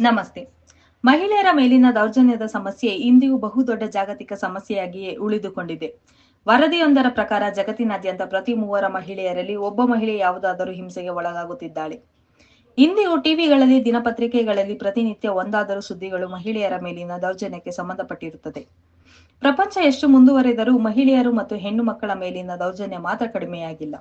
ನಮಸ್ತೆ. ಮಹಿಳೆಯರ ಮೇಲಿನ ದೌರ್ಜನ್ಯದ ಸಮಸ್ಯೆ ಇಂದಿಗೂ ಬಹುದೊಡ್ಡ ಜಾಗತಿಕ ಸಮಸ್ಯೆಯಾಗಿಯೇ ಉಳಿದುಕೊಂಡಿದೆ. ವರದಿಯೊಂದರ ಪ್ರಕಾರ ಜಗತ್ತಿನಾದ್ಯಂತ ಪ್ರತಿ ಮೂವರ ಮಹಿಳೆಯರಲ್ಲಿ ಒಬ್ಬ ಮಹಿಳೆ ಯಾವುದಾದರೂ ಹಿಂಸೆಗೆ ಒಳಗಾಗುತ್ತಿದ್ದಾಳೆ. ಇಂದಿಗೂ ಟಿವಿಗಳಲ್ಲಿ, ದಿನಪತ್ರಿಕೆಗಳಲ್ಲಿ ಪ್ರತಿನಿತ್ಯ ಒಂದಾದರೂ ಸುದ್ದಿಗಳು ಮಹಿಳೆಯರ ಮೇಲಿನ ದೌರ್ಜನ್ಯಕ್ಕೆ ಸಂಬಂಧಪಟ್ಟಿರುತ್ತದೆ. ಪ್ರಪಂಚ ಎಷ್ಟು ಮುಂದುವರೆದರೂ ಮಹಿಳೆಯರು ಮತ್ತು ಹೆಣ್ಣು ಮಕ್ಕಳ ಮೇಲಿನ ದೌರ್ಜನ್ಯ ಮಾತ್ರ ಕಡಿಮೆಯಾಗಿಲ್ಲ.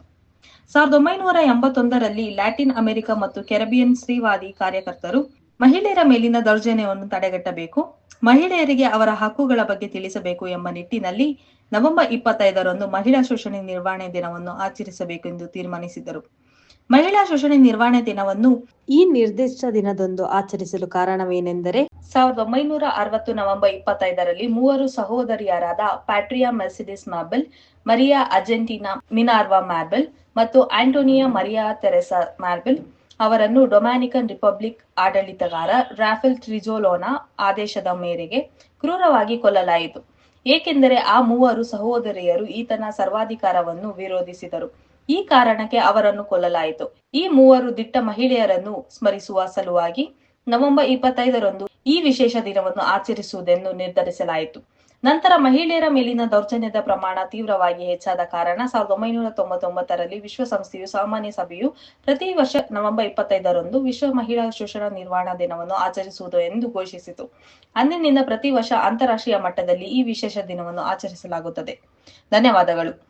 ಸಾವಿರದ ಒಂಬೈನೂರ ಎಂಬತ್ತೊಂದರಲ್ಲಿ ಲ್ಯಾಟಿನ್ ಅಮೆರಿಕ ಮತ್ತು ಕೆರಬಿಯನ್ ಸ್ತ್ರೀವಾದಿ ಕಾರ್ಯಕರ್ತರು ಮಹಿಳೆಯರ ಮೇಲಿನ ದೌರ್ಜನ್ಯವನ್ನು ತಡೆಗಟ್ಟಬೇಕು. ಮಹಿಳೆಯರಿಗೆ ಅವರ ಹಕ್ಕುಗಳ ಬಗ್ಗೆ ತಿಳಿಸಬೇಕು ಎಂಬ ನಿಟ್ಟಿನಲ್ಲಿ ನವೆಂಬರ್ ಇಪ್ಪತ್ತೈದರಂದು ಮಹಿಳಾ ಶೋಷಣೆ ನಿರ್ವಹಣೆ ದಿನವನ್ನು ಆಚರಿಸಬೇಕು ಎಂದು ತೀರ್ಮಾನಿಸಿದರು. ಮಹಿಳಾ ಶೋಷಣೆ ನಿರ್ವಹಣೆ ದಿನವನ್ನು ಈ ನಿರ್ದಿಷ್ಟ ದಿನದಂದು ಆಚರಿಸಲು ಕಾರಣವೇನೆಂದರೆ ಸಾವಿರದ ಒಂಬೈನೂರ ಅರವತ್ತು ನವೆಂಬರ್ ಇಪ್ಪತ್ತೈದರಲ್ಲಿ ಮೂವರು ಸಹೋದರಿಯರಾದ ಪ್ಯಾಟ್ರಿಯಾ ಮೆರ್ಸಿಡಿಸ್ ಮ್ಯಾಬೆಲ್ ಮರಿಯಾ ಅರ್ಜೆಂಟಿನಾ ಮಿನಾರ್ವಾ ಮ್ಯಾಬೆಲ್ ಮತ್ತು ಆಂಟೋನಿಯಾ ಮರಿಯಾ ತೆರೆಸಾ ಮ್ಯಾಬೆಲ್ ಅವರನ್ನು ಡೊಮ್ಯಾನಿಕನ್ ರಿಪಬ್ಲಿಕ್ ಆಡಳಿತಗಾರ ರಾಫೆಲ್ ಟ್ರಿಜೋಲೋನಾ ಆದೇಶದ ಮೇರೆಗೆ ಕ್ರೂರವಾಗಿ ಕೊಲ್ಲಲಾಯಿತು. ಏಕೆಂದರೆ ಆ ಮೂವರು ಸಹೋದರಿಯರು ಈತನ ಸರ್ವಾಧಿಕಾರವನ್ನು ವಿರೋಧಿಸಿದರು. ಈ ಕಾರಣಕ್ಕೆ ಅವರನ್ನು ಕೊಲ್ಲಲಾಯಿತು. ಈ ಮೂವರು ದಿಟ್ಟ ಮಹಿಳೆಯರನ್ನು ಸ್ಮರಿಸುವ ಸಲುವಾಗಿ ನವೆಂಬರ್ ಇಪ್ಪತ್ತೈದರಂದು ಈ ವಿಶೇಷ ದಿನವನ್ನು ಆಚರಿಸುವುದೆಂದು ನಿರ್ಧರಿಸಲಾಯಿತು. ನಂತರ ಮಹಿಳೆಯರ ಮೇಲಿನ ದೌರ್ಜನ್ಯದ ಪ್ರಮಾಣ ತೀವ್ರವಾಗಿ ಹೆಚ್ಚಾದ ಕಾರಣ ಸಾವಿರದ ಒಂಬೈನೂರ ತೊಂಬತ್ತೊಂಬತ್ತರಲ್ಲಿ ವಿಶ್ವಸಂಸ್ಥೆಯು ಸಾಮಾನ್ಯ ಸಭೆಯು ಪ್ರತಿ ವರ್ಷ ನವೆಂಬರ್ ಇಪ್ಪತ್ತೈದರಂದು ವಿಶ್ವ ಮಹಿಳಾ ಶೋಷಣ ನಿರ್ವಹಣಾ ದಿನವನ್ನು ಆಚರಿಸುವುದು ಎಂದು ಘೋಷಿಸಿತು. ಅಂದಿನಿಂದ ಪ್ರತಿ ವರ್ಷ ಅಂತಾರಾಷ್ಟ್ರೀಯ ಮಟ್ಟದಲ್ಲಿ ಈ ವಿಶೇಷ ದಿನವನ್ನು ಆಚರಿಸಲಾಗುತ್ತದೆ. ಧನ್ಯವಾದಗಳು.